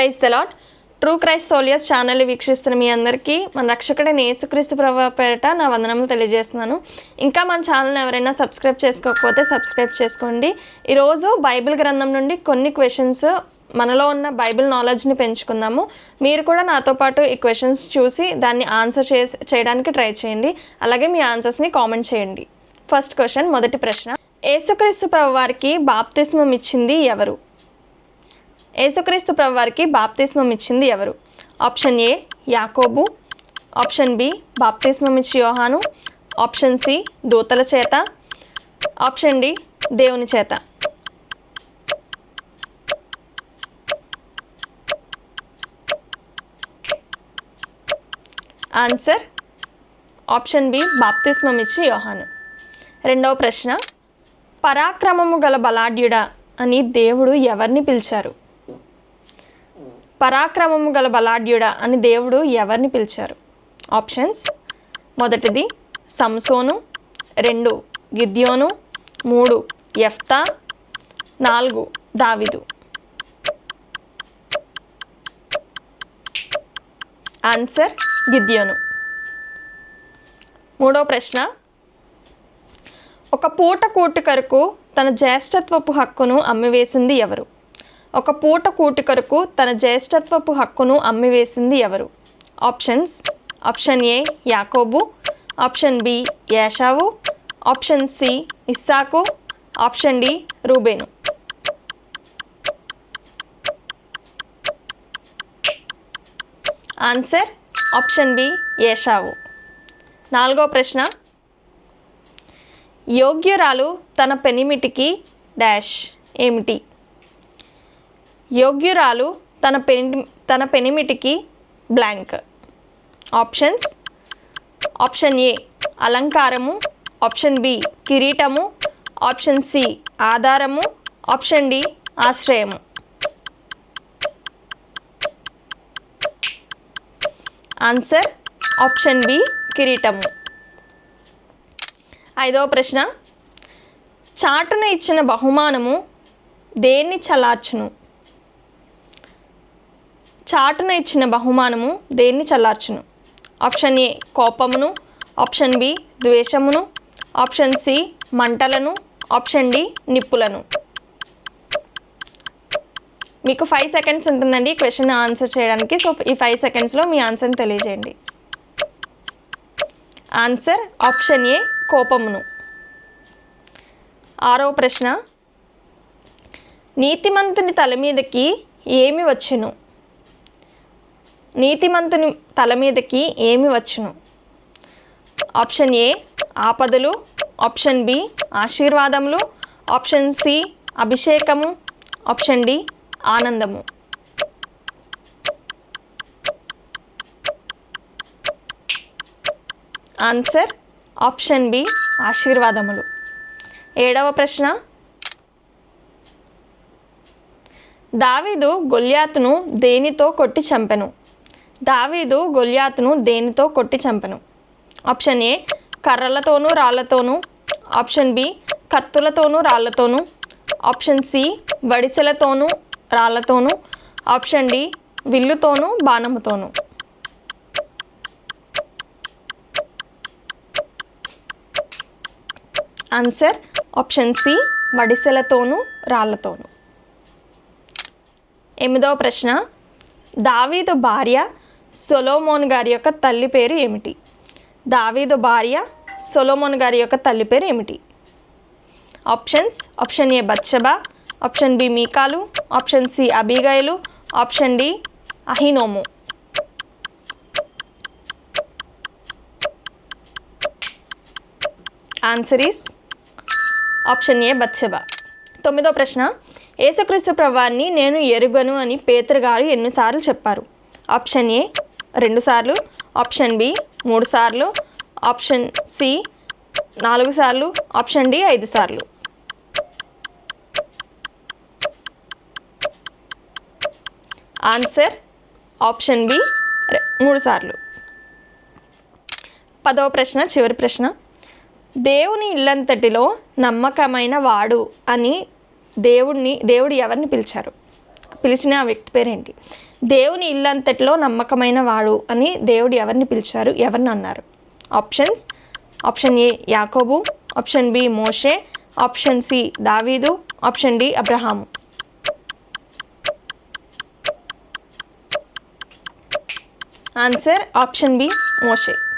Praise the Lord true Christ soleus channel వీక్షిస్తున్న మీ అందరికీ మన రక్షకుడైన యేసుక్రీస్తు ప్రభావ పేరిట నా వందనములు తెలియజేస్తున్నాను. ఇంకా మన ఛానల్ని ఎవరైనా సబ్స్క్రైబ్ చేసుకోకపోతే సబ్స్క్రైబ్ చేసుకోండి. ఈరోజు బైబిల్ గ్రంథం నుండి కొన్ని క్వశ్చన్స్ మనలో ఉన్న బైబిల్ నాలెడ్జ్ని పెంచుకుందాము. మీరు కూడా నాతో పాటు ఈ క్వశ్చన్స్ చూసి దాన్ని ఆన్సర్ చేసి చేయడానికి ట్రై చేయండి. అలాగే మీ ఆన్సర్స్ని కామెంట్ చేయండి. ఫస్ట్ క్వశ్చన్ మొదటి ప్రశ్న. యేసుక్రీస్తు ప్రభు వారికి బాప్తిస్మం ఇచ్చింది ఎవరు? యేసుక్రీస్తు ప్రభువారికి బాప్తిస్మం ఇచ్చింది ఎవరు? ఆప్షన్ ఏ యాకోబు. ఆప్షన్ బి బాప్తిస్మం ఇచ్చి యోహాను. ఆప్షన్ సి దూతల చేత. ఆప్షన్ డి దేవుని చేత. ఆన్సర్ ఆప్షన్ బి బాప్తిస్మం ఇచ్చి యోహాను. రెండవ ప్రశ్న పరాక్రమము గల బలాఢ్యుడా అని దేవుడు ఎవరిని పిలిచారు? పరాక్రమము గల బలాఢ్యుడా అని దేవుడు ఎవరిని పిలిచారు? ఆప్షన్స్. మొదటిది సంసోను రెండు గిద్యోను మూడు ఎఫ్తా నాలుగు దావిదు. ఆన్సర్ గిద్యోను. మూడో ప్రశ్న. ఒక పూట కూటికరకు తన జ్యేష్ఠత్వపు హక్కును అమ్మివేసింది ఎవరు? ఒక పూట కూటికరకు తన జ్యేష్ఠత్వపు హక్కును అమ్మివేసింది ఎవరు? ఆప్షన్స్ ఆప్షన్ ఏ యాకోబు ఆప్షన్ బి యాషావు ఆప్షన్ సి ఇస్సాకు ఆప్షన్ డి రూబేను. ఆన్సర్ ఆప్షన్ బి ఏషావు. నాలుగో ప్రశ్న. యోగ్యురాలు తన పెనిమిటికి డాష్ ఏమిటి? యోగ్యురాలు తన పెని తన పెనిమిటికి బ్లాంక్. ఆప్షన్స్. ఆప్షన్ ఏ అలంకారము. ఆప్షన్ బి కిరీటము. ఆప్షన్ సి ఆధారము. ఆప్షన్ డి ఆశ్రయము. ఆన్సర్ ఆప్షన్ బి కిరీటము. ఐదవ ప్రశ్న. చాటున ఇచ్చిన బహుమానము దేన్ని చల్లార్చును చాటున ఇచ్చిన బహుమానము దేన్ని చల్లార్చును? ఆప్షన్ ఏ కోపమును. ఆప్షన్ బి ద్వేషమును. ఆప్షన్ సి మంటలను. ఆప్షన్ డి నిప్పులను. మీకు ఫైవ్ సెకండ్స్ ఉంటుందండి క్వశ్చన్ ఆన్సర్ చేయడానికి. సో ఈ ఫైవ్ సెకండ్స్లో మీ ఆన్సర్ని తెలియజేయండి. ఆన్సర్ ఆప్షన్ ఏ కోపమును. ఆరో ప్రశ్న. నీతిమంతుని తల మీదకి ఏమి వచ్చును? నీతిమంతుని తల మీదకి ఏమి వచ్చును? ఆప్షన్ ఏ ఆపదలు. ఆప్షన్ బి ఆశీర్వాదములు. ఆప్షన్ సి అభిషేకము. ఆప్షన్ డి ఆనందము. ఆన్సర్ ఆప్షన్ బి ఆశీర్వాదములు. ఏడవ ప్రశ్న. దావీదు గొల్యాతును దేనితో కొట్టి చంపెను? దావీదు గొల్యాతును దేనితో కొట్టి చంపెను? ఆప్షన్ ఏ కర్రలతోనూ రాళ్ళతోనూ. ఆప్షన్ బి కత్తులతోనూ రాళ్ళతోనూ. ఆప్షన్ సి వడిసెలతోనూ రాళ్ళతోనూ. ఆప్షన్ డి విల్లుతోనూ బాణముతోనూ. ఆన్సర్ ఆప్షన్ సి వడిసెలతోనూ రాళ్ళతోనూ. ఎనిమిదవ ప్రశ్న దావీదు భార్య సొలోమోన్ గారి యొక్క తల్లి పేరు ఏమిటి? దావీదు భార్య సొలోమోన్ గారి యొక్క తల్లి పేరు ఏమిటి? ఆప్షన్స్ ఆప్షన్ ఏ బచ్చబా ఆప్షన్ బి మీకాలు ఆప్షన్ సి అబిగయలు ఆప్షన్ డి అహినోము. ఆన్సర్ ఈస్ ఆప్షన్ ఏ బచ్చబా తొమ్మిదో ప్రశ్న యేసుక్రీస్తు ప్రవాన్ని నేను ఎరుగను అని పేతురు గారు ఎన్నిసార్లు చెప్పారు? ఆప్షన్ ఏ రెండు సార్లు. ఆప్షన్ బి మూడు సార్లు. ఆప్షన్ సి నాలుగు సార్లు. ఆప్షన్ డి ఐదు సార్లు. ఆన్సర్ ఆప్షన్ బి మూడు సార్లు. పదవ ప్రశ్న చివరి ప్రశ్న. దేవుని ఇల్లంతటిలో నమ్మకమైన వాడు అని దేవుణ్ణి దేవుడు ఎవరిని పిలిచారు? పిలిచిన ఆ వ్యక్తి పేరేంటి? దేవుని ఇల్లంతటిలో నమ్మకమైన వాడు అని దేవుడు ఎవరిని పిలిచారు? ఎవరిని అన్నారు? ఆప్షన్స్. ఆప్షన్ ఏ యాకోబు. ఆప్షన్ బి మోషే. ఆప్షన్ సి దావీదు. ఆప్షన్ డి అబ్రహాము. ఆన్సర్ ఆప్షన్ బి మోషే.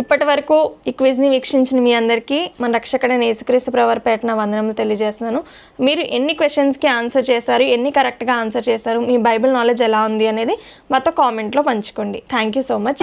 ఇప్పటి వరకు ఈ క్విజ్ని వీక్షించిన మీ అందరికీ మన రక్షకుడైన నేసుక్రీస్తు ప్రవర్ పేటన వందనములు తెలియజేస్తున్నాను. మీరు ఎన్ని క్వశ్చన్స్కి ఆన్సర్ చేశారు ఎన్ని కరెక్ట్గా ఆన్సర్ చేశారు మీ బైబిల్ నాలెడ్జ్ ఎలా ఉంది అనేది మాతో కామెంట్లో పంచుకోండి. Thank you so much